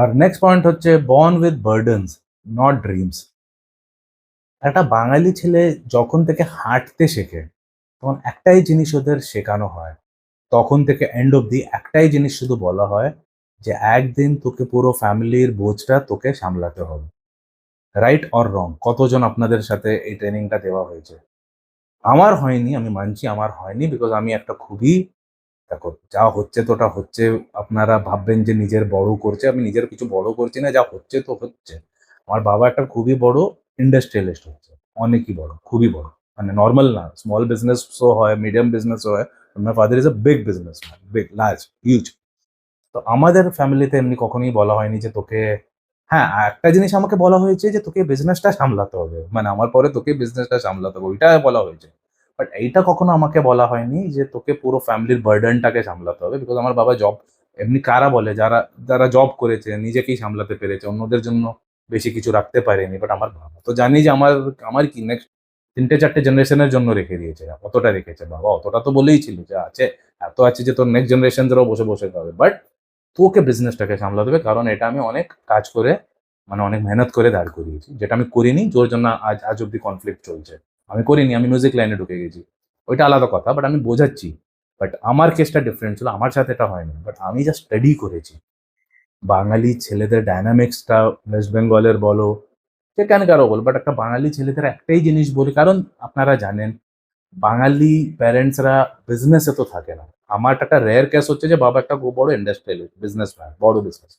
আর next point হচ্ছে born with burdens not dreams একটা বাঙালি ছেলে যখন থেকে হাঁটতে শেখে, তখন একটাই জিনিস ওদের শেখানো হয়, তখন থেকে এন্ড অবধি একটাই জিনিস শুধু বলা হয় যে একদিন তোকে পুরো ফ্যামিলির বোঝটা তোকে সামলাতে হবে। রাইট অর রং কতজন আপনাদের সাথে এই ট্রেনিংটা দেওয়া হয়েছে? আমার হয়নি, আমি মানছি আমার হয়নি বিকজ আমি একটা খুবই দেখো, যা হচ্ছে তো ওটা হচ্ছে। আপনারা ভাববেন যে নিজের বড় করছে, আমি নিজের কিছু বড় করছি না, যা হচ্ছে তো হচ্ছে। আমার বাবা একটা খুবই বড় ইন্ডাস্ট্রিয়ালিস্ট হচ্ছে, অনেকই বড়, খুবই বড়। মানে নর্মাল না স্মল বিজনেসও হয় মিডিয়াম বিজনেসও হয়। My father is a big business big large huge তো আমাদের ফ্যামিলিতে এমনি কখনোই বলা হয়নি যে তোকে হ্যাঁ একটা জিনিস আমাকে বলা হয়েছে যে তোকে বিজনেসটা সামলাতে হবে। মানে আমার পরে তোকে বিজনেসটা সামলাতে হবে, ওইটা বলা হয়েছে। বাট এইটা কখনো আমাকে বলা হয়নি যে তোকে পুরো ফ্যামিলির বার্ডেনটাকে সামলাতে হবে বিকজ আমার বাবা জব এমনি কারা বলে? যারা যারা জব করেছে, নিজেকেই সামলাতে পেরেছে, অন্যদের জন্য বেশি কিছু রাখতে পারেনি। বাট আমার বাবা তো জানি যে আমার আমার কি নেক্সট তিনটে, চারটে জেনারেশনের জন্য রেখে দিয়েছে। অতটা রেখেছে বাবা। অতটা তো বলেই ছিল যে আছে, এত আছে যে তোর নেক্সট জেনারেশনদেরও বসে বসে খাবে। বাট তোকে বিজনেসটাকে সামলাতে হবে কারণ এটা আমি অনেক কাজ করে মানে অনেক মেহনত করে দাঁড় করিয়েছি। যেটা আমি করিনি, যার জন্য আজ আজ অব্দি কনফ্লিক্ট চলছে। আমি করিনি, আমি মিউজিক লাইনে ঢুকে গেছি। ওইটা আলাদা কথা বাট আমি বোঝাচ্ছি। বাট আমার কেসটা ডিফারেন্ট ছিল, আমার সাথে এটা হয়নি। বাট আমি যা স্টাডি করেছি। বাঙালি ছেলেদের ডায়নামিক্সটা ওয়েস্ট বেঙ্গলের বলো সে কেন কারও বল বাট একটা বাঙালি ছেলেদের একটাই জিনিস বলি, কারণ আপনারা জানেন, বাঙালি প্যারেন্টসরা বিজনেসে তো থাকে না। আমার একটা রেয়ার কেস হচ্ছে যে বাবা একটা বড় ইন্ডাস্ট্রিয়াল বিজনেসম্যান বড় বিজনেস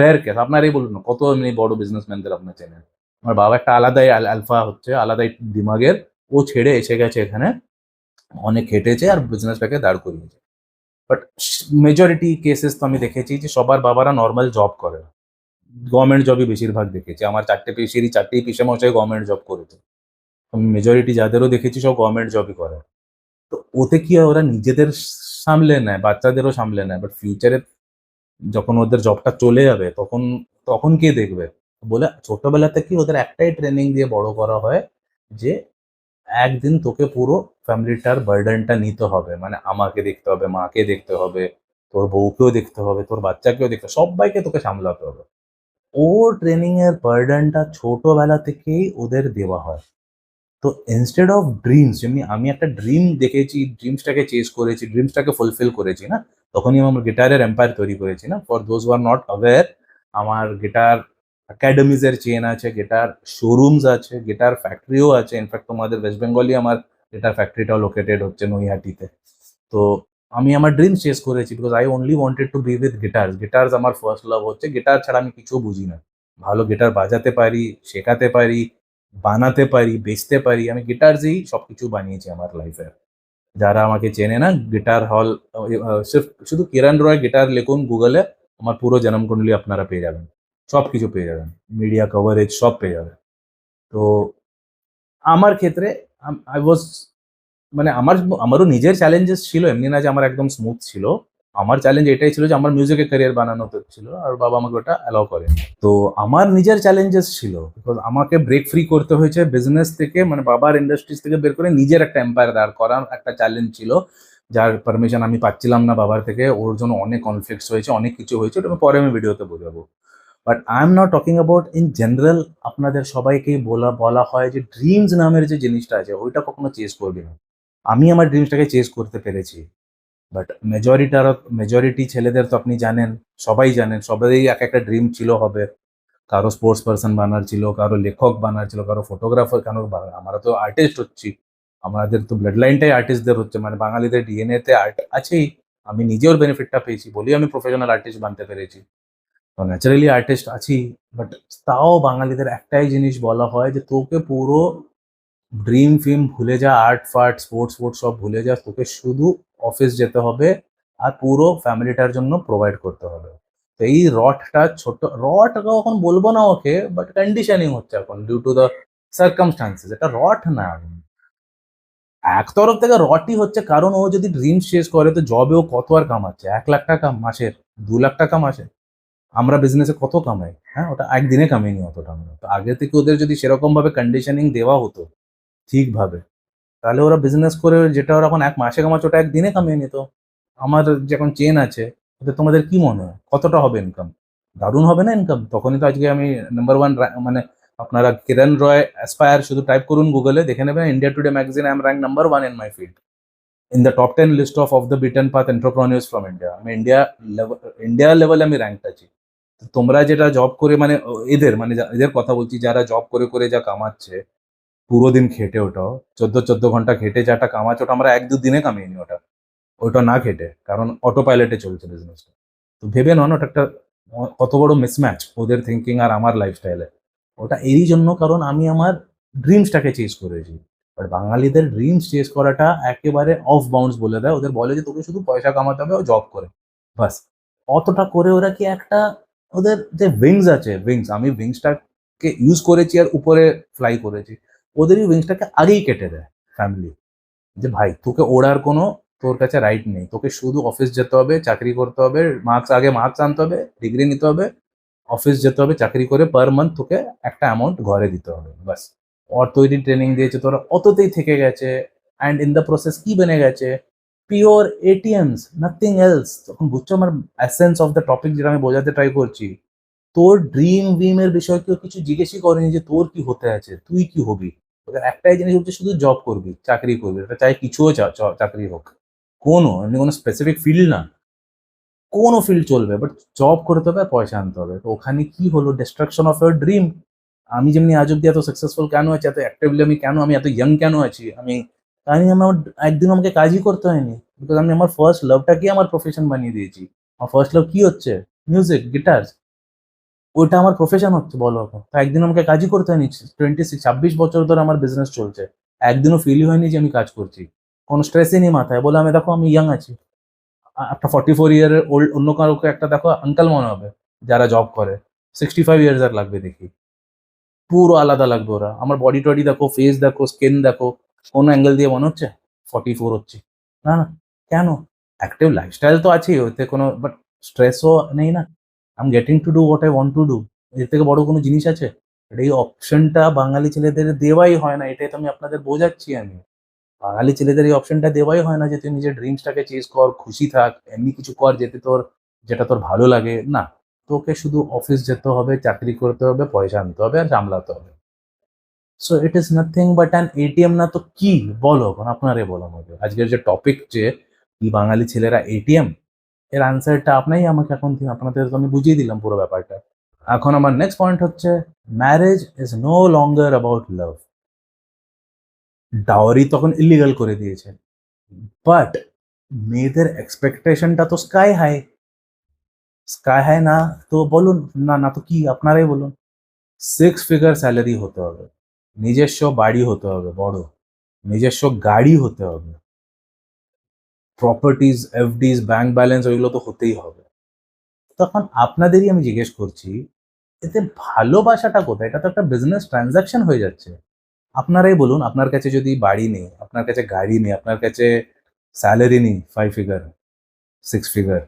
রেয়ার কেস আপনারই বলুন কত এমনি বড় বিজনেসম্যানদের আপনার চেনেন? আমার বাবা একটা আলাদাই আলফা হচ্ছে, আলাদাই দিমাগের। ও ছেড়ে এসে গেছে এখানে। অনেক হেঁটেছে আর বিজনেসটাকে দাঁড় করিয়েছে। বাট মেজরিটি কেসেস তো আমি দেখেছি যে সবার বাবারা নর্মাল জব করে না। গভর্নমেন্ট জবই বেশিরভাগ দেখেছি। আমার চারটে পিসিরই চারটেই পিসে মশাই গভর্নমেন্ট জব করেছে। আমি মেজরিটি যাদেরও দেখেছি সব গভর্নমেন্ট জবই করে। তো ওতে কি হয়, ওরা নিজেদের সামলে নেয়, বাচ্চাদেরও সামলে নেয়। বাট ফিউচারে যখন ওদের জবটা চলে যাবে, তখন তখন কে দেখবে? বলে ছোটবেলা থেকেই ওদের একটাই ট্রেনিং দিয়ে বড় করা হয় যে একদিন তোকে পুরো ফ্যামিলিটার বার্ডেনটা নিতে হবে। মানে আমাকে দেখতে হবে, মাকে দেখতে হবে, তোর বউকেও দেখতে হবে, তোর বাচ্চাকেও দেখতে হবে, সবাইকে তোকে সামলাতে হবে। ও ট্রেনিং এর বার্ডেনটা ছোটবেলা থেকেই ওদের দেওয়া হয়। তো ইনস্টেড অফ ড্রিমস যেমনি আমি একটা ড্রিম দেখেছি ড্রিমসটাকে চেস করেছি ড্রিমসটাকে ফুলফিল করেছি না, তখনই আমার গিটারের এম্পায়ার তৈরি করেছি না। For those were not aware আমার গিটার একাডেমিজের চেন আছে গিটার শোরুমস আছে গিটার ফ্যাক্টরিও আছে। ইনফ্যাক্ট তোমাদের ওয়েস্ট বেঙ্গলই আমার গিটার ফ্যাক্টরিটাও লোকেটেড হচ্ছে নৈহাটিতে। তো আমি আমার ড্রিম চেস করেছি because I only wanted to be with guitars guitars আমার ফার্স্ট লাভ হচ্ছে। গিটার ছাড়া আমি কিছু বুঝি না। ভালো গিটার বাজাতে পারি, শেখাতে পারি, বানাতে পারি, বেচতে পারি। আমি গিটার গিটারসেই সব কিছু বানিয়েছি আমার লাইফে যারা আমাকে চেনে না গিটার হল শুধু কিরণ রয় গিটার লিখুন গুগলে আমার পুরো জন্মকুণ্ডলী আপনারা পেয়ে যাবেন। সব কিছু পেয়ে যাবেন। মিডিয়া কভারেজ সব পেয়ে যাবেন। তো আমার ক্ষেত্রে আই ওয়াজ মানে আমার আমারও নিজের চ্যালেঞ্জেস ছিল, এমনি না যে আমার একদম স্মুথ ছিল। আমার চ্যালেঞ্জ এটাই ছিল যে আমার মিউজিকে ক্যারিয়ার বানানো ছিল, আর বাবা আমাকে ওটা অ্যালাউ করে তো আমার নিজের চ্যালেঞ্জেস ছিল বিকজ আমাকে ব্রেক ফ্রি করতে হয়েছে বিজনেস থেকে মানে বাবার ইন্ডাস্ট্রিজ থেকে বের করে নিজের একটা এম্পায়ার দাঁড় করার একটা চ্যালেঞ্জ ছিল, যার পারমিশন আমি পাচ্ছিলাম না বাবার থেকে। ওর জন্য অনেক কনফ্লিক্টস হয়েছে, অনেক কিছু হয়েছে, ওটা পরে আমি ভিডিওতে বোঝাবো। But I am not talking about in general আপনাদের সবাইকেই বলা বলা হয় যে ড্রিমস নামের যে জিনিসটা আছে, ওইটা কখনো চেস করবি না। আমি আমার ড্রিমসটাকে চেস করতে পেরেছি। বাট মেজরিটার মেজরিটি ছেলেদের তো আপনি জানেন, সবাই জানেন সবাই এক একটা ড্রিম ছিল হবে। কারও স্পোর্টস পার্সন বানার ছিল, কারও লেখক বানার ছিল, কারও ফটোগ্রাফার কেন আমরা তো আর্টিস্ট হচ্ছি। আমাদের তো ব্লাড লাইনটাই আর্টিস্টদের হচ্ছে মানে বাঙালিদের ডিএনএতে আর্ট আছেই। আমি নিজেও বেনিফিটটা পেয়েছি বলি আমি প্রফেশনাল আর্টিস্ট বানতে পেরেছি। তো ন্যাচারালি আর্টিস্ট আছি বাট তাও বাঙালিদের একটাই জিনিস বলা হয় যে তোকে পুরো ড্রিম ফিম ভুলে যা আর্ট ফার্ট স্পোর্টস স্পোর্টস সব ভুলে যা, তোকে শুধু অফিস যেতে হবে আর পুরো ফ্যামিলিটার জন্য প্রোভাইড করতে হবে। তো এই রটটা ছোট রট এখন বলব না ওকে বাট কন্ডিশনিং হচ্ছে এখন ডিউ টু দ্য সার্কামস্টান্সেস এটা রট না এক তরফ থেকে রটই হচ্ছে কারণ ও যদি ড্রিম শেষ করে, তো জবে ও কত আর কামাচ্ছে? এক লাখ টাকা মাসের, দু লাখ টাকা মাসে আমরা বিজনেসে কত কামাই? হ্যাঁ ওটা একদিনে কামাইনি অতটা আমরা তো আগে থেকে ওদের যদি সেরকম ভাবে কন্ডিশনিং দেওয়া হতো, ঠিকভাবে, তাহলে ওরা বিজনেস করে যেটা ওরা এখন এক মাসে কামাচ্ছে, ওটা একদিনে কামিয়ে নিত। আমার যখন চেন আছে ওদের তোমাদের কি মনে হয়? কতটা হবে ইনকাম দারুণ হবে না ইনকাম তখনই তো আজকে আমি নাম্বার ওয়ান মানে আপনারা কিরণ রয় অ্যাসপায়ার শুধু টাইপ করুন গুগলে দেখে নেবেন India Today magazine I am rank number one in my field in the top ten list of of the beaten path entrepreneurs from India আমি ইন্ডিয়া লেভেল ইন্ডিয়া লেভেলে আমি র্যাঙ্ক আছি। তোমরা যেটা জব করে মানে এদের মানে এদের কথা বলছি, যারা জব করে করে যা কামাচ্ছে, পুরো দিন খেটে ওটা, চোদ্দ চোদ্দ ঘণ্টা খেটে যাটা কামাচ্ছে, ওটা আমরা এক দু দিনে কামিয়ে নি ওটা। ওটা না খেটে, কারণ অটো পাইলটে চলছে বিজনেসটা তো ভেবে নন ওটা একটা কত বড় মিসম্যাচ ওদের থিঙ্কিং আর আমার লাইফস্টাইলে ওটা এই জন্য কারণ আমি আমার ড্রিমসটাকে চেজ করেছি। বাট বাঙালিদের ড্রিমস চেজ করাটা একেবারে অফ বাউন্ডস বলে দেয়। ওদের বলে যে, তোকে শুধু পয়সা কামাতে হবে, ও জব করে। বাস। অতটা করে ওরা কি একটা ওদের যে উইংস আছে উইংস আমি উইংসটাকে ইউজ করেছি আর উপরে ফ্লাই করেছি, ওদেরই উইংসটাকে আগেই কেটে দেয় ফ্যামিলি যে ভাই, তোকে ওড়ার কোনো তোর কাছে রাইট নেই, তোকে শুধু অফিস যেতে হবে, চাকরি করতে হবে মার্কস আগে মার্কস আনতে হবে ডিগ্রি নিতে হবে অফিস যেতে হবে, চাকরি করে পার মান্থ তোকে একটা অ্যামাউন্ট ঘরে দিতে হবে বাস ওর তৈরি ট্রেনিং দিয়েছে, তোরা অততেই থেকে গেছে অ্যান্ড ইন দ্য প্রসেস কি বেনে গেছে পিওর এটিএমস নাথিং এলস তখন বুঝছ আমার অ্যাসেন্স অফ দ্য টপিক যেটা আমি বোঝাতে ট্রাই করছি? তোর ড্রিম উইমের বিষয়ে কেউ কিছু জিজ্ঞেসই করেনি যে তোর কি হতে আছে, তুই কি হবি? একটাই জিনিস হচ্ছে শুধু জব করবি, চাকরি করবি, এটা চাই কিছুও চাকরি হোক। কোনো, এমনি কোনো স্পেসিফিক ফিল্ড না। কোনো ফিল্ড চলবে বাট জব করতে হবে আর পয়সা আনতে হবে। তো ওখানে কি হলো? ডিস্ট্রাকশন অফ ইয়ার ড্রিম আমি যেমনি আজ অব্দি এত সাকসেসফুল কেন আছি, এত অ্যাক্টিভলি আমি কেন, আমি এত ইয়াং কেন আছি? আমি আমি আমার একদিন আমাকে কাজই করতে হয়নি। বিকজ আমি আমার ফার্স্ট লাভটাকে আমার প্রফেশন বানিয়ে দিয়েছি। আমার ফার্স্ট লাভ কি হচ্ছে? মিউজিক গিটার ওইটা আমার প্রফেশন হচ্ছে, বলো এখন। তো একদিন আমাকে কাজই করতে হয়নি। টোয়েন্টি সিক্স ছাব্বিশ বছর ধরে আমার বিজনেস চলছে। একদিনও ফিলই হয়নি যে আমি কাজ করছি। কোনো স্ট্রেসই নেই মাথায়। বলে আমি, দেখো আমি ইয়াং আছি। একটা ফর্টি ফোর ইয়ারের ওল্ড অন্য কারোকে একটা দেখো আঙ্কাল মনে হবে, যারা জব করে। সিক্সটি ফাইভ ইয়ার্স আর লাগবে দেখি। পুরো আলাদা লাগবে ওরা। আমার বডি টডি দেখো ফেস দেখো স্কিন দেখো। কোনো অ্যাঙ্গেল দিয়ে মনে হচ্ছে? ফর্টি ফোর হচ্ছে। না না। কেন? অ্যাক্টিভ লাইফস্টাইল তো আছেই ওতে কোনো বাট স্ট্রেসও নেই না। I am getting to do what I want to do এর থেকে বড় কোনো জিনিস আছে? এই অপশনটা বাঙালি ছেলেদের দেওয়াই হয় না, এটাই তো আমি আপনাদের বোঝাচ্ছি আমি। বাঙালি ছেলেদের এই অপশনটা দেওয়াই হয় না যে, তুই নিজের ড্রিমসটাকে চেজ কর, খুশি থাক, এমনি কিছু কর যেতে তোর, যেটা তোর ভালো লাগে। না। তোকে শুধু অফিস যেতে হবে, চাকরি করতে হবে, পয়সা আনতে হবে, আর সামলাতে হবে। So it is nothing but an ATM না তো কি? বলো আপনারে বলো আমাকে আজকের যে টপিক যে, কি বাঙালি ছেলেরা এটিএম এর আনসারটা আপনাই আমাকে এখন দিয়ে- আপনাদের আমি বুঝিয়ে দিলাম পুরো ব্যাপারটা। এখন আমার নেক্সট পয়েন্ট হচ্ছে marriage is no longer about love dowry তখন ইলিগাল করে দিয়েছে। বাট মেয়েদের এক্সপেকটেশনটা তো স্কাই হাই স্কাই হাই না তো বলুন, না না তো কি, আপনারাই বলুন। সিক্স ফিগার স্যালারি হতে হবে। নিজস্ব বাড়ি হতে হবে, বড়। নিজস্ব গাড়ি হতে হবে। প্রপার্টিজ এফডিজ ব্যাংক ব্যালেন্স ওইগুলো তো হতেই হবে। তখন আপনাদেরই আমি জিজ্ঞেস করছি, এতে ভালোবাসাটা কোথায়? এটা তো একটা বিজনেস ট্রানজাকশন হয়ে যাচ্ছে। আপনারাই বলুন, আপনার কাছে যদি বাড়ি নেই, আপনার কাছে গাড়ি নেই, আপনার কাছে স্যালারি নেই ফাইভ ফিগার সিক্স ফিগার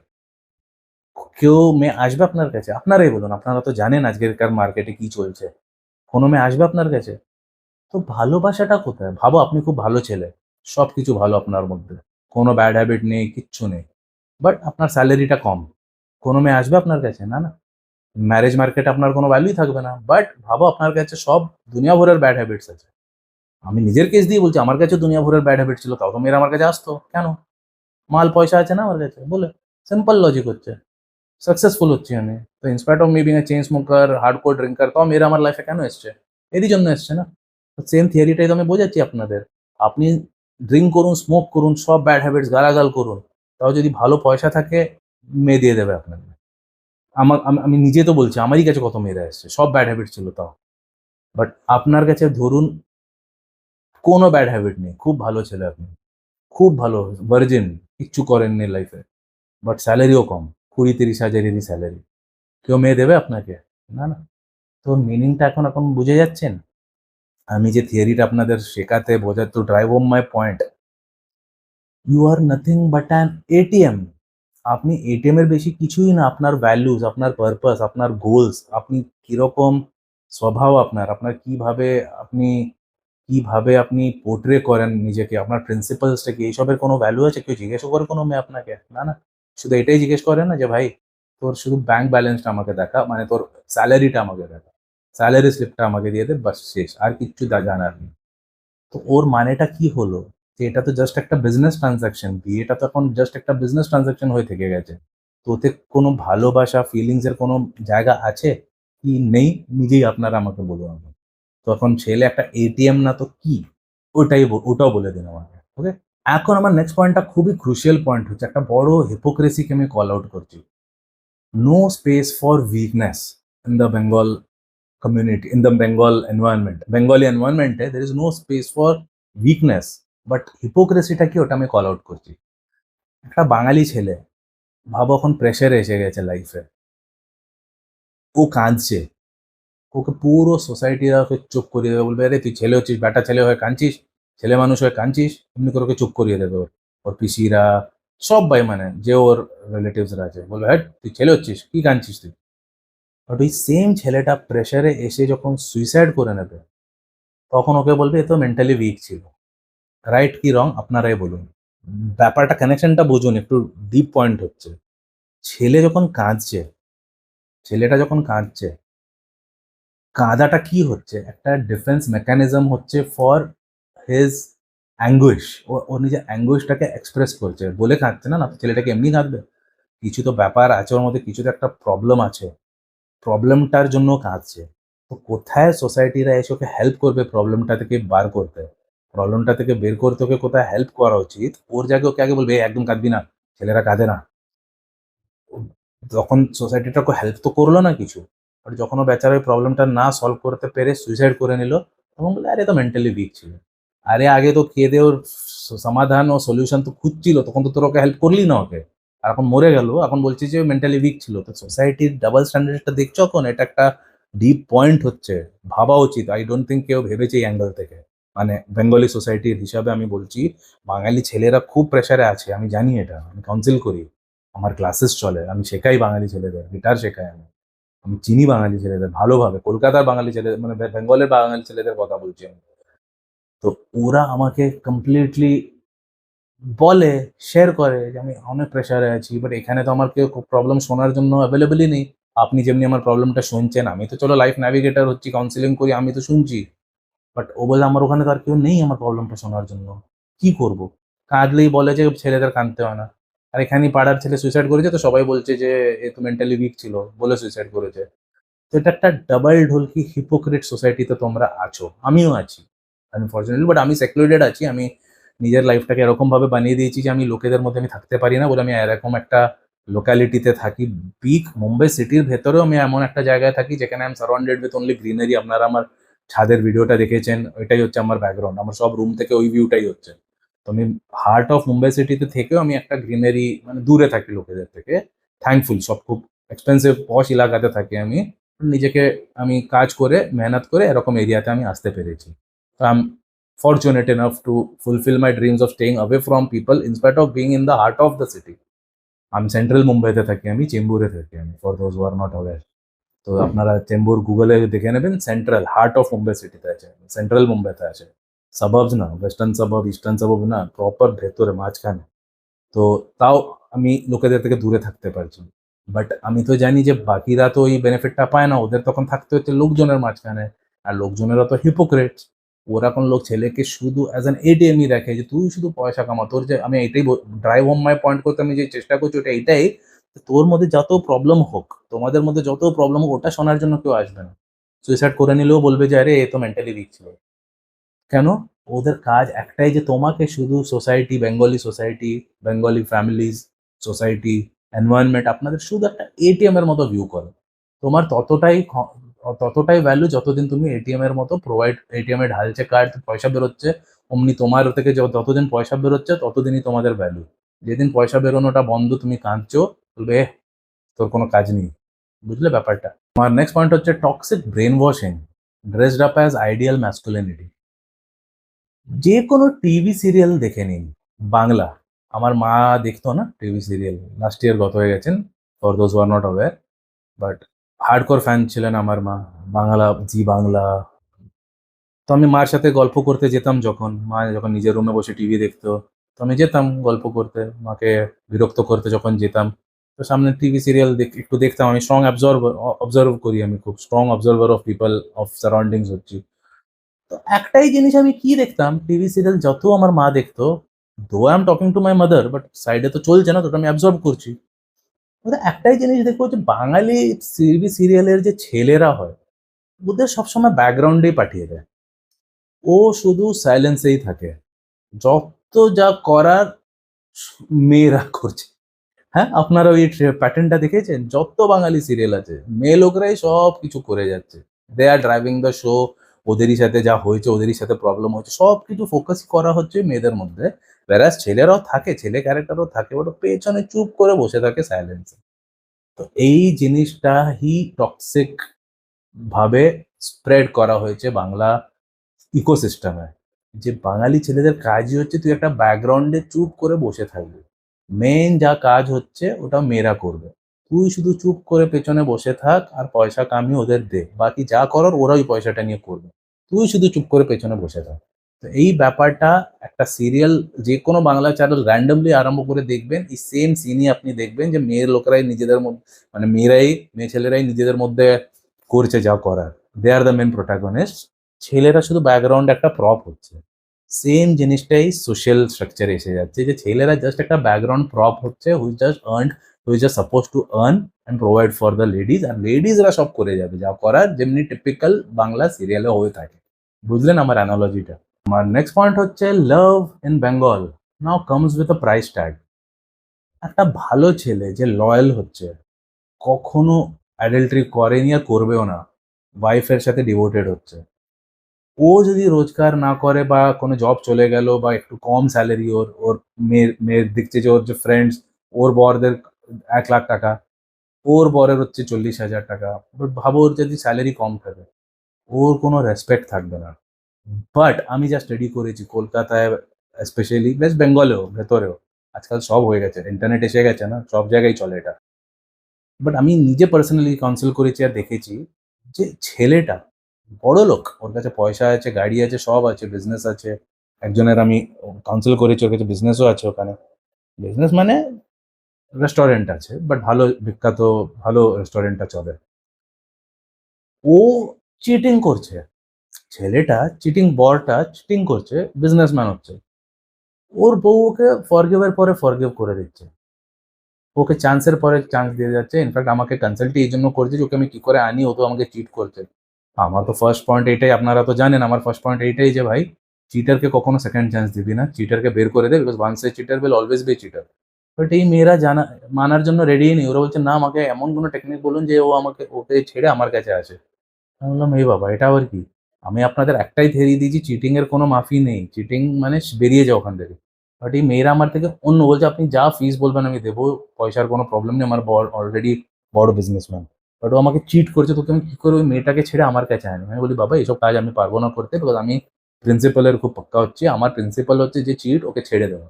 কেউ মেয়ে আসবে আপনার কাছে? আপনারাই বলুন, আপনারা তো জানেন আজকেরকার মার্কেটে কি চলছে। কোনো মেয়ে আসবে আপনার কাছে? তো ভালোবাসাটা কোথায়? ভাবো আপনি খুব ভালো ছেলে। সব কিছু ভালো আপনার মধ্যে। কোনো ব্যাড হ্যাবিট নেই, কিচ্ছু নেই। বাট আপনার স্যালারিটা কম। কোনো মেয়ে আসবে আপনার কাছে? না না। ম্যারেজ মার্কেটে আপনার কোনো ভ্যালুই থাকবে না। বাট ভাবো আপনার কাছে সব দুনিয়া ভরের ব্যাড হ্যাবিটস আছে। আমি নিজের কেস দিয়ে বলছি, আমার কাছে দুনিয়া ভরের ব্যাড হ্যাবিট ছিল। তাও তো মেয়েরা আমার কাছে আসতো? কেন? মাল, পয়সা আছে না আমার কাছে? বলে সিম্পল লজিক হচ্ছে। সাকসেসফুল হচ্ছি আমি। তো in spite of me being a chain smoker hard core drinker তাও মেয়েরা আমার লাইফে কেন এসছে? এরই জন্য এসছে না? সেম থিওরিটাই তো আমি বোঝাচ্ছি আপনাদের। আপনি ড্রিঙ্ক করুন স্মোক করুন, সব ব্যাড হ্যাবিটস গালাগাল করুন, তাও যদি ভালো পয়সা থাকে, মেয়ে দিয়ে দেবে আপনাকে। আমার, আমি- নিজে তো বলছি, আমারই কাছে কত মেয়েরা এসছে, সব ব্যাড হ্যাবিট ছিল তাও। বাট আপনার কাছে ধরুন, কোনো ব্যাড হ্যাবিট নেই, খুব ভালো ছেলে আপনি, খুব ভালো ভার্জিন কিচ্ছু করেননি লাইফে বাট স্যালারিও কম, কুড়ি তিরিশ হাজারেরই স্যালারি কেউ মেয়ে দেবে আপনাকে? না না। তো মিনিংটা এখন এখন বুঝে যাচ্ছেন? আমি যে থিওরিটা আপনাদের শেখাতে বোঝাতে তো drive home my point you are nothing but an ATM আপনি এটিএম এর বেশি কিছুই না, আপনার ভ্যালুস আপনার পারপাস আপনার গোলস আপনি কীরকম স্বভাব আপনার আপনার কীভাবে আপনি কীভাবে আপনি পোর্ট্রে করেন নিজেকে, আপনার প্রিন্সিপালসটা কি, এইসবের কোনো ভ্যালু আছে? কেউ জিজ্ঞেস করে কোনো মেয়ে আপনাকে। না না। শুধু এটাই জিজ্ঞেস করে না যে, ভাই, তোর শুধু ব্যাংক ব্যালেন্সটা আমাকে দেখা মানে তোর স্যালারিটা আমাকে দেখা। স্যালারি স্লিপটা আমাকে দিয়ে দে, বাস শেষ, আর কিচ্ছু জানার নেই। তো ওর মানেটা কি হলো? যে এটা তো জাস্ট একটা বিজনেস ট্রানজাকশন বিয়েটা তো এখন জাস্ট একটা বিজনেস ট্রানজাকশন হয়ে থেকে গেছে। তো ওতে কোনো ভালোবাসা ফিলিংস এর কোনো জায়গা আছে? কি নেই? নিজেই আপনারা আমাকে বলুন এখন তো এখন ছেলে একটা এটিএম না তো কি? ওটাই ওটাও বলে দিন আমাকে ওকে এখন আমার নেক্সট পয়েন্টটা খুবই ক্রুশিয়াল পয়েন্ট হচ্ছে, একটা বড় হিপোক্রেসিকে আমি কল আউট করছি। No space for weakness in the Bengal community in the bengal environment. Bengali environment eh, there is no space for weakness. But হিপোক্রেসিটা কি? ওটা আমি কল আউট করছি। একটা বাঙালি ছেলে ভাবো এখন প্রেশারে এসে গেছে লাইফে ও কাঁদছে। ওকে পুরো সোসাইটিরা ওকে চুপ করিয়ে দেবে। বলবে আরে তুই ছেলে হচ্ছিস বেটা ছেলে হয়ে কাঁদছিস ছেলে মানুষ হয়ে কাঁদছিস এমনি করে ওকে চুপ করিয়ে দেবে ওর। ওর পিসিরা সব ভাই মানে যে ওর রিলেটিভসরা আছে। বলবে হ্যাঁ তুই ছেলে হচ্ছিস কি কাঁদছিস তুই? বাট ওই সেম ছেলেটা প্রেশারে এসে যখন সুইসাইড করে নেবে, তখন ওকে বলবে, এ তো মেন্টালি উইক ছিল। রাইট কি রং আপনারাই বলুন। ব্যাপারটা কানেকশনটা বুঝুন, একটু ডিপ পয়েন্ট হচ্ছে। ছেলে যখন কাঁদছে, ছেলেটা যখন কাঁদছে, কাঁদাটা কি হচ্ছে? একটা ডিফেন্স মেকানিজম হচ্ছে ফর হিজ অ্যাঙ্গুইশ ও নিজের অ্যাঙ্গুইশটাকে এক্সপ্রেস করছে। বলে কাঁদছে না না ছেলেটাকে এমনি কাঁদবে। কিছু তো ব্যাপার আছে ওর মধ্যে, কিছু তো একটা প্রবলেম আছে। প্রবলেমটার জন্য কাঁদছে। তো কোথায় সোসাইটিরা এসে ওকে হেল্প করবে প্রবলেমটা থেকে বার করতে? প্রবলেমটা থেকে বের করতে ওকে কোথায় হেল্প করা উচিত? ওর জায়গায় ওকে আগে বলবে একদম কাঁদবি না, ছেলেরা কাঁদে না। তখন সোসাইটিটা হেল্প তো করল না কিছু। আর যখন ও বেচারা ওই প্রবলেমটা না সলভ করতে পেরে সুইসাইড করে নিল, তখন বলে আরে তো মেন্টালি উইক ছিল। আরে, আগে তো খেয়ে ওর সমাধান ও সলিউশন তো খুঁজছিল, তখন তো তোর ওকে হেল্প করলি না ওকে। আর এখন মরে গেল, এখন বলছি যে মেন্টালি উইক ছিল। তো সোসাইটির ডাবল স্ট্যান্ডার্ডটা দেখছ এখন? এটা একটা ডিপ পয়েন্ট হচ্ছে, ভাবা উচিত। আই ডোন্ট থিঙ্ক কেউ ভেবেছে এই অ্যাঙ্গেল থেকে। মানে বেঙ্গলি সোসাইটির হিসাবে আমি বলছি, বাঙালি ছেলেরা খুব প্রেশারে আছে, আমি জানি এটা, আমি কাউন্সিল করি। আমার ক্লাসেস চলে, আমি শেখাই বাঙালি ছেলেদের গিটার শেখাই আমি। আমি চিনি বাঙালি ছেলেদের ভালোভাবে, কলকাতার বাঙালি ছেলে মানে বেঙ্গলের বাঙালি ছেলেদের কথা বলছি আমি। তো ওরা আমাকে কমপ্লিটলি বলে শেয়ার করে যে আমি অনেক প্রেশারে আছি বাট এখানে তো আমার কেউ প্রবলেম শোনার জন্য অ্যাভেলেবেলই নেই। আপনি যেমনি আমার প্রবলেমটা শুনছেন, আমি তো চলো লাইফ ন্যাভিগেটর হচ্ছি কাউন্সিলিং করি, আমি তো শুনছি। বাট ও বলে, আমার ওখানে তো আর কেউ নেই আমার প্রবলেমটা শোনার জন্য। কি করব? কাঁদলেই বলে যে, ছেলেদের কাঁদতে হয় না। আর এখানে পাড়ার ছেলে সুইসাইড করেছে, তো সবাই বলছে যে, এ তো মেন্টালি উইক ছিল। বলে সুইসাইড করেছে। তো এটা একটা ডাবল ঢোলকি হিপোক্রেট সোসাইটিতে তোমরা আছো। আমিও আছি আনফর্চুনেটলি বাট আমি সেকুলেটেড আছি, আমি নিজের লাইফটাকে এরকমভাবে বানিয়ে দিয়েছি যে আমি লোকেদের মধ্যে আমি থাকতে পারি না বলে আমি এরকম একটা লোকালিটিতে থাকি। বিগ মুম্বাই সিটির ভেতরেও আমি এমন একটা জায়গায় থাকি যেখানে I am surrounded with only greenery আপনারা আমার ছাদের ভিডিওটা দেখেছেন, ওইটাই হচ্ছে আমার ব্যাকগ্রাউন্ড আমার সব রুম থেকে ওই ভিউটাই হচ্ছে। তো আমি হার্ট অফ মুম্বাই সিটিতে থেকেও আমি একটা গ্রিনারি মানে দূরে থাকি লোকেদের থেকে। থ্যাঙ্কফুল সব খুব এক্সপেন্সিভ পশ এলাকাতে থাকি আমি। নিজেকে আমি কাজ করে, মেহনত করে এরকম এরিয়াতে আমি আসতে পেরেছি। তো fortunate enough to fulfill my dreams of staying away from people in spite of being in the heart of the city. আমি সেন্ট্রাল মুম্বাইতে থাকি আমি চেম্বুরে থাকি আমি for those are not aware তো আপনারা চেম্বুর গুগলে দেখে নেবেন সেন্ট্রাল হার্ট অফ মুম্বাই সিটিতে আছে সেন্ট্রাল মুম্বাইতে আছে। সাবাবস না ওয়েস্টার্ন সাবাব ইস্টার্ন সাবাব না প্রপার ভেতরে মাঝখানে। তো তাও আমি লোকেদের থেকে দূরে থাকতে পারছি। বাট আমি তো জানি যে বাকিরা তো এই বেনিফিটটা পায় না ওদের তখন থাকতে হচ্ছে লোকজনের মাঝখানে। আর লোকজনেরা তো হিপোক্রেটস ওরা কোন লোক ছেলেকে শুধু অ্যাজ অ্যান এটিএমই রাখে যে তুই শুধু পয়সা কামা, তোর যে আমি এটাই ড্রাইভ হোম মাই পয়েন্ট করতে আমি যে চেষ্টা করছি ওটা এটাই তোর মধ্যে যত প্রবলেম হোক, তোমাদের মধ্যে যত প্রবলেম হোক, ওটা শোনার জন্য কেউ আসবে না। সুইসাইড করে নিলেও বলবে যে, আরে, এ তো মেন্টালি উইক ছিল। কেন? ওদের কাজ একটাই যে তোমাকে শুধু society Bengali society Bengali families society environment আপনাদের শুধু একটা এটিএম এর মতো ভিউ করে। তোমার ততটাই ততটাই ভ্যালু যতদিন তুমি এটিএম এর মতো প্রোভাইড এটিএম এ ঢালছে কার্ড পয়সা বেরোচ্ছে, অমনি তোমার থেকে যতদিন পয়সা বেরোচ্ছে, ততদিনই তোমাদের ভ্যালু যেদিন পয়সা বেরোনোটা বন্ধ, তুমি কাঁদছো, বলবে তোর কোনো কাজ নেই। বুঝলে ব্যাপারটা? আমার নেক্সট পয়েন্ট হচ্ছে toxic brain washing dressed up as ideal masculinity যে কোনো টিভি সিরিয়াল দেখে নিন, বাংলা। আমার মা দেখতো না টিভি সিরিয়াল লাস্ট ইয়ার গত হয়ে গেছেন for those are not aware but hardcore fan ছিলেন আমার মা, বাংলা, জি বাংলা। তো আমি মার সাথে গল্প করতে যেতাম যখন, মা যখন নিজের রুমে বসে টিভি দেখতো, তো আমি যেতাম গল্প করতে, মাকে বিরক্ত করতে যখন যেতাম। তো সামনে টিভি সিরিয়াল একটু দেখতাম, আমি স্ট্রং অবজার্ভ অবজার্ভ করি আমি খুব strong observer of people of surroundings হচ্ছি। তো একটাই জিনিস আমি কি দেখতাম টিভি সিরিয়াল যত আমার মা দেখতো though I am talking to my mother but সাইডে তো চলছে না তো আমি অ্যাবজর্ব করছি। ওদের একটাই জিনিস দেখব যে বাঙালি টিভি সিরিয়ালের যে ছেলেরা হয়, ওদের সবসময় ব্যাকগ্রাউন্ডেই পাঠিয়ে দেয়। ও শুধু সাইলেন্সেই থাকে। যত যা করার মেয়েরা করছে। হ্যাঁ আপনারা ওই প্যাটার্নটা দেখেছেন? যত বাঙালি সিরিয়াল আছে, মেয়ে লোকরাই সব কিছু করে যাচ্ছে। They are driving the show ওদেরই সাথে যা হয়েছে, ওদেরই সাথে প্রবলেম হয়েছে সব কিছু ফোকাস করা হচ্ছে মেয়েদের মধ্যে। প্যারাস ছেলেরাও থাকে, ছেলে ক্যারেক্টারও থাকে ওটা পেছনে চুপ করে বসে থাকে সাইলেন্সে তো এই জিনিসটা হি টক্সিক ভাবে স্প্রেড করা হয়েছে বাংলা ইকোসিস্টেমে যে বাঙালি ছেলেদের কাজই হচ্ছে তুই একটা ব্যাকগ্রাউন্ডে চুপ করে বসে থাকবি। মেন যা কাজ হচ্ছে ওটা মেয়েরা করবে। তুই শুধু চুপ করে পেছনে বসে থাক আর পয়সা কামিয়ে ওদের দে। বাকি যা করার ওরা ওই পয়সাটা নিয়ে করবে। তুই শুধু চুপ করে পেছনে বসে থাক। তো এই ব্যাপারটা একটা সিরিয়াল যে কোনো বাংলা চ্যানেল র্যান্ডমলি আরম্ভ করে দেখবেন। এই সেম সিনই আপনি দেখবেন যে মেয়ের লোকেরাই নিজেদের মধ্যে মানে মেয়েরাই, মেয়ে ছেলেরাই নিজেদের মধ্যে করছে যা করার। They are the main protagonist ছেলেরা শুধু ব্যাকগ্রাউন্ড একটা প্রপ হচ্ছে। সেম জিনিসটাই সোশ্যাল স্ট্রাকচারে এসে যাচ্ছে যে ছেলেরা জাস্ট একটা ব্যাকগ্রাউন্ড প্রপ হচ্ছে which just earn which just suppose to earn and provide for the ladies আর লেডিজরা সব করে যাবে, যা করার যেমনি টিপিক্যাল বাংলা সিরিয়ালে হয়ে থাকে। বুঝলেন আমার অ্যানালজিটা আমার নেক্সট পয়েন্ট হচ্ছে love in Bengal now comes with a price tag একটা ভালো ছেলে যে লয়াল হচ্ছে, কখনো অ্যাডাল্ট্রি করেনি আর করবেও না ওয়াইফের সাথে ডিভোটেড হচ্ছে। ও যদি রোজগার না করে বা কোনো জব চলে গেল বা একটু কম স্যালারি ওর ওর মেয়ের মেয়ের দেখছে যে ওর যে ফ্রেন্ডস ওর বরদের এক লাখ টাকা, ওর বরের হচ্ছে চল্লিশ হাজার টাকা বাট ভাবো ওর যদি স্যালারি কম থাকে, ওর কোনো রেসপেক্ট থাকবে না। বাট আমি যা স্টাডি করেছি কলকাতায় স্পেশালি ওয়েস্ট বেঙ্গলেও, ভেতরেও। আজকাল সব হয়ে গেছে ইন্টারনেট এসে গেছে না, সব জায়গায় চলে এটা। বাট আমি নিজে পার্সোনালি কাউন্সিল করেছি আর দেখেছি যে ছেলেটা বড় লোক, ওর কাছে পয়সা আছে, গাড়ি আছে, সব আছে বিজনেস আছে। একজনের আমি কাউন্সিল করেছি, ওর কাছে বিজনেসও আছে ওখানে। বিজনেস মানে রেস্টুরেন্ট আছে বাট ভালো বিখ্যাত, ভালো রেস্টুরেন্টটা চলে। ও চিটিং করছে। ছেলেটা চিটিং বরটা চিটিং করছে বিজনেসম্যান হচ্ছে। ওর বউ ওকে ফরগিভের পরে ফরগিভ করে দিচ্ছে। ওকে চান্সের পরে চান্স দিয়ে যাচ্ছে। ইনফ্যাক্ট আমাকে কনসাল্টি এই জন্য করছে যে, ওকে আমি কি করে আনি? ও তো আমাকে চিট করছে। আমার তো ফার্স্ট পয়েন্ট এটাই, আপনারা তো জানেন, আমার ফার্স্ট পয়েন্ট এইটাই যে, ভাই চিটারকে কখনো সেকেন্ড চান্স দিবি না। চিটারকে বের করে দে because once a cheater will always be cheater but এই মেয়েরা জানা, মানার জন্য রেডি নেই। ওরা বলছে, না, আমাকে এমন কোনো টেকনিক বলুন যে, ও আমাকে, ওকে ছেড়ে আমার কাছে আসে। আমি বললাম, এই বাবা, এটা আবার কি? আমি আপনাদের একটাই থেরি দিয়েছি চিটিং এর কোনো মাফি নেই। চিটিং মানে বেরিয়ে যাও ওখান থেকে। বাট এই মেয়েরা আমার থেকে অন্য, বলছে আপনি যা ফিস বলবেন আমি দেবো, পয়সার কোনো প্রবলেম নেই, আমার অলরেডি বড় বিজনেসম্যান বাট ও আমাকে চিট করছে, তোকে আমি কী করে ওই মেয়েটাকে ছেড়ে আমার কাছে আনি আমি বলি, বাবা এইসব কাজ আমি পারব না করতে বিকজ আমি প্রিন্সিপালের খুব পাক্কা হচ্ছে। আমার প্রিন্সিপাল হচ্ছে যে চিট ওকে ছেড়ে দেওয়া।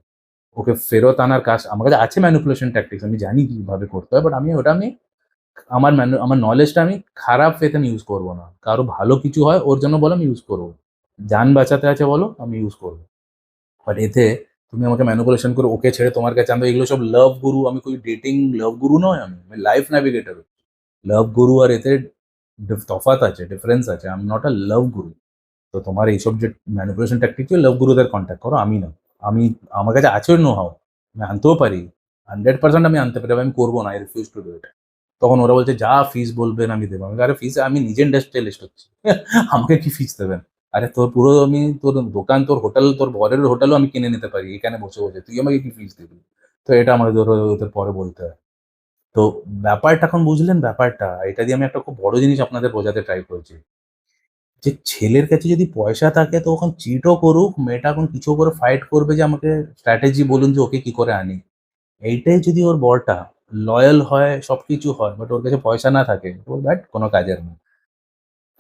ওকে ফেরত আনার কাজ, আমার কাছে আছে ম্যানিপুলেশন ট্যাকটিক্স আমি জানি কীভাবে করতে হয় বাট আমি ওটা আমি আমার আমার নলেজটা আমি খারাপ ফেতে ইউজ করব না। কারও ভালো কিছু হয়, ওর জন্য বলো আমি ইউজ করব। যান বাঁচাতে আছে বলো, আমি ইউজ করব। বাট এতে তুমি আমাকে ম্যানুপুলেশন করে ওকে ছেড়ে তোমার কাছে আনবে, এগুলো সব লাভ গুরু আমি કોઈ ডেটিং লাভ গুরু নয় আমি আমি লাইফ ন্যাভিগেটর লাভ গুরু আর এতে তফাত আছে ডিফারেন্স আছে I am not a love guru তো তোমার এইসব যে ম্যানুপুলেশন ট্যাকটিক লাভ গুরুদের কন্ট্যাক্ট করো, আমি না। আমি, আমার কাছে আছে নো হাও আমি আনতেও পারি। হান্ড্রেড পার্সেন্ট আমি আনতে পারি, আমি করব না I refuse to do it তখন ওরা বলছে, যা ফিস বলবেন আমি দেবো। আমি আরে ফিস আমি নিজে ইন্ডাস্ট্রিয়ালিস্ট হচ্ছি। আমাকে কি ফিস দেবেন? আরে তোর পুরো আমি, তোর দোকান, তোর হোটেল তোর বরের হোটেলও আমি কিনে নিতে পারি, এখানে বসে বসে। তুই আমাকে কি ফিস দিবি? তো এটা আমাদের ওদের পরে বলতে হয়। তো ব্যাপারটা এখন বুঝলেন ব্যাপারটা? এটা দিয়ে আমি একটা খুব বড় জিনিস আপনাদের বোঝাতে ট্রাই করছি। যে ছেলের কাছে যদি পয়সা থাকে, তো ওখানে চিটও করুক, মেয়েটা এখন কিছু করে ফাইট করবে যে আমাকে স্ট্র্যাটেজি বলুন যে ওকে কি করে আনি। এইটাই যদি ওর বরটা লয়াল হয় সব কিছু হয় বাট ওর কাছে পয়সা না থাকে ওর ব্যাট কোনো কাজের না।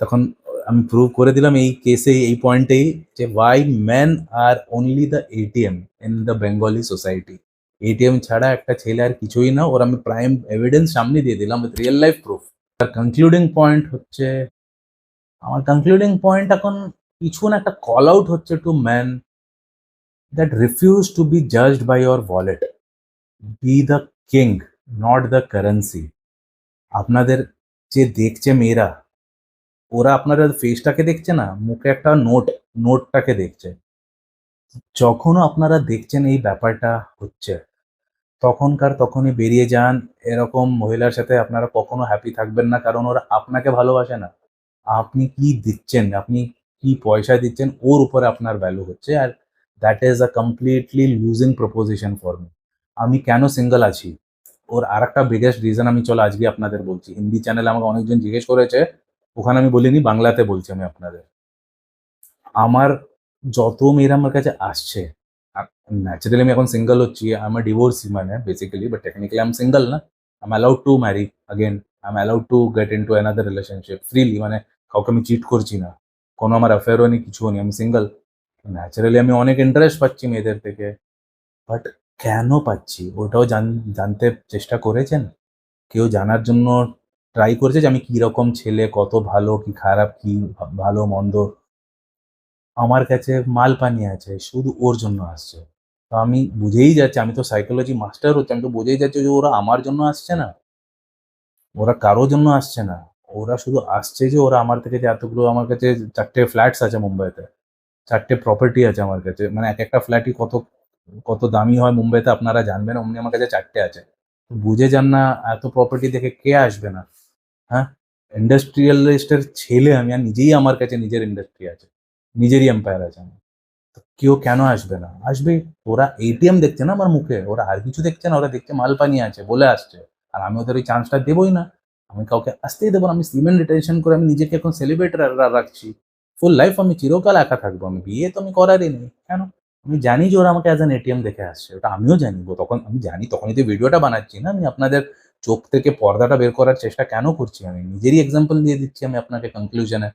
তখন আমি প্রুভ করে দিলাম এই কেসে এই পয়েন্টেই যে why man are only the ATM in the Bengali society ATM ছাড়া একটা ছেলে আর কিছুই না, ওর আমি প্রাইম এভিডেন্স সামনে দিয়ে দিলাম উইথ রিয়েল লাইফ প্রুফ আর কনক্লুডিং পয়েন্ট হচ্ছে, আমার কনক্লুডিং পয়েন্ট এখন কিছু না, একটা কল আউট হচ্ছে to man that refuse to be judged by your wallet be the king not the currency আপনাদের যে দেখছে মেয়েরা, ওরা আপনাদের ফেসটাকে দেখছে না, মুখে একটা নোট নোটটাকে দেখছে। যখনও আপনারা দেখছেন এই ব্যাপারটা হচ্ছে, তখনকার তখনই বেরিয়ে যান, এরকম মহিলার সাথে আপনারা কখনো হ্যাপি থাকবেন না, কারণ ওরা আপনাকে ভালোবাসে না। আপনি কি দিচ্ছেন, আপনি কি পয়সা দিচ্ছেন, ওর উপরে আপনার ভ্যালু হচ্ছে, আর that is a completely losing proposition for me আমি কেন সিঙ্গেল আছি? ওর আর একটা বিগেস্ট রিজন আমি চলো আজকে আপনাদের বলছি। হিন্দি চ্যানেলে আমাকে অনেকজন জিজ্ঞেস করেছে, ওখানে আমি বলিনি, বাংলাতে বলছি আমি আপনাদের। আমার যত মেয়েরা আমার কাছে আসছে ন্যাচারালি আমি এখন সিঙ্গেল হচ্ছি আমার ডিভোর্স মানে basically but technically I am single না। I am allowed to marry again I am allowed to get into another relationship freely মানে কাউকে আমি চিট করছি না। কোনো আমার অ্যাফেয়ারও নেই কিছুও নেই আমি সিঙ্গেল ন্যাচারালি আমি অনেক ইন্টারেস্ট পাচ্ছি মেয়েদের থেকে বাট কেন পাচ্ছি? ওটাও জান, জানতে চেষ্টা করেছেন? কেউ জানার জন্য ট্রাই করেছে যে আমি কীরকম ছেলে, কত ভালো, কি খারাপ, কি ভালো, মন্দ? আমার কাছে মাল পানি আছে, শুধু ওর জন্য আসছে। তো আমি বুঝেই যাচ্ছি, আমি তো সাইকোলজি মাস্টার হচ্ছে, আমি তো বুঝেই যাচ্ছি যে ওরা আমার জন্য আসছে না। ওরা কারও জন্য আসছে না। ওরা শুধু আসছে যে ওরা আমার থেকে যে এতগুলো, আমার কাছে চারটে ফ্ল্যাটস আছে মুম্বাইতে। চারটে প্রপার্টি আছে আমার কাছে। মানে এক একটা ফ্ল্যাটই কত কত দামি হয় মুম্বাইতে আপনারা জানবেন, অমনি আমার কাছে চারটে আছে। বুঝে যান না এত প্রপার্টি দেখে কে আসবে না। হ্যাঁ? ইন্ডাস্ট্রিয়ালিস্টের ছেলে আমি আর নিজেই আমার কাছে নিজের ইন্ডাস্ট্রি আছে। নিজেরই এম্পায়ার আছে আমার। তো কেউ কেন আসবে না? আসবে, ওরা এটিএম দেখছে না আমার মুখে? ওরা আর কিছু দেখছে না? ওরা দেখছে মাল পানি আছে, বলে আসছে। আর আমি ওদের ওই চান্সটা দেবোই না। আমি কাউকে আসতেই দেবো আমি সিমেন্ট রিটেনশন করে আমি নিজেকে এখন সেলিব্রেট রাখছি। ফুল লাইফ আমি চিরকাল একা থাকব। আমি বিয়ে তো আমি করারই নেই। কেন? আমি জানি যে ওরা আমাকে অ্যাজ অ্যান এটিএম দেখে আসছে, ওটা আমিও জানি তখন আমি জানি, তখনই তো ভিডিওটা বানাচ্ছি না। আমি আপনাদের চোখ থেকে পর্দাটা বের করার চেষ্টা কেন করছি? আমি নিজেরই এক্সাম্পল দিয়ে দিচ্ছি আমি আপনাকে কনক্লুশনে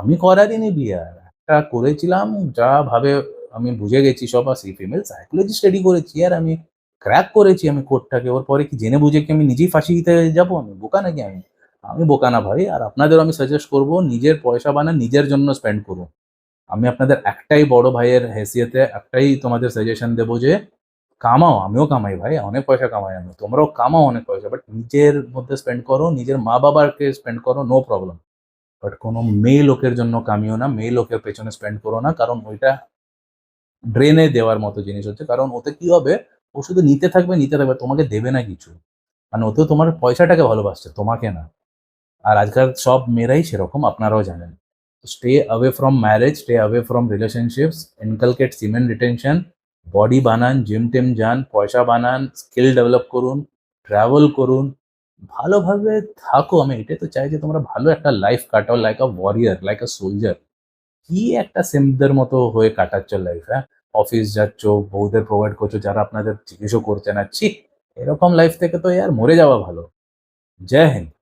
আমি করারই নেই বিয়ে আর একটা করেছিলাম, যা ভাবে আমি বুঝে গেছি, সব আর সেই ফিমেল সাইকোলজি স্টাডি করেছি, আর আমি ক্র্যাক করেছি আমি কোডটাকে ওর পরে কি জেনে বুঝে কি আমি নিজেই ফাঁসি দিতে যাব? আমি বোকা নাকি আমি? আমি বোকা না ভাই, আর আপনাদেরও আমি সাজেস্ট করব, নিজের পয়সা বানান, নিজের জন্য স্পেন্ড করুন। আমি আপনাদের একটাই বড় ভাইয়ের হেসিয়তে একটাই তোমাদের সাজেশন দেবো যে, কামাও, আমিও কামাই ভাই, অনেক পয়সা কামাই আমি। তোমরাও কামাও অনেক পয়সা বাট নিজের মধ্যে স্পেন্ড করো, নিজের মা বাবাকে স্পেন্ড করো নো প্রবলেম বাট কোনো মেয়ে লোকের জন্য কামিও না, মেয়ে লোকের পেছনে স্পেন্ড করো না, কারণ ওইটা ড্রেনে দেওয়ার মতো জিনিস হচ্ছে। কারণ ওতে কি হবে, ও শুধু নিতে থাকবে নিতে থাকবে, তোমাকে দেবে না কিছু। মানে ওতেও তোমার পয়সাটাকে ভালোবাসছে, তোমাকে না। আর আজকাল সব মেয়েরাই সেরকম, আপনারাও জানেন। Stay away from marriage stay away from relationships inculcate semen retention body বানান জিম টিম যান, পয়সা বানান স্কিল ডেভেলপ করুন ট্রাভেল করুন, ভালোভাবে থাকো। আমি এটাই তো চাই যে তোমরা ভালো একটা লাইফ কাটাও like a warrior like a soldier কি একটা সিমদের মতো হয়ে কাটাচ্ছ লাইফ হ্যাঁ? অফিস যাচ্ছ, বউদের প্রোভাইড করছ, যারা আপনাদের জিজ্ঞেসও করছে না, ছি! এরকম লাইফ থেকে তো ইয়ার মরে যাওয়া ভালো। জয় হিন্দ।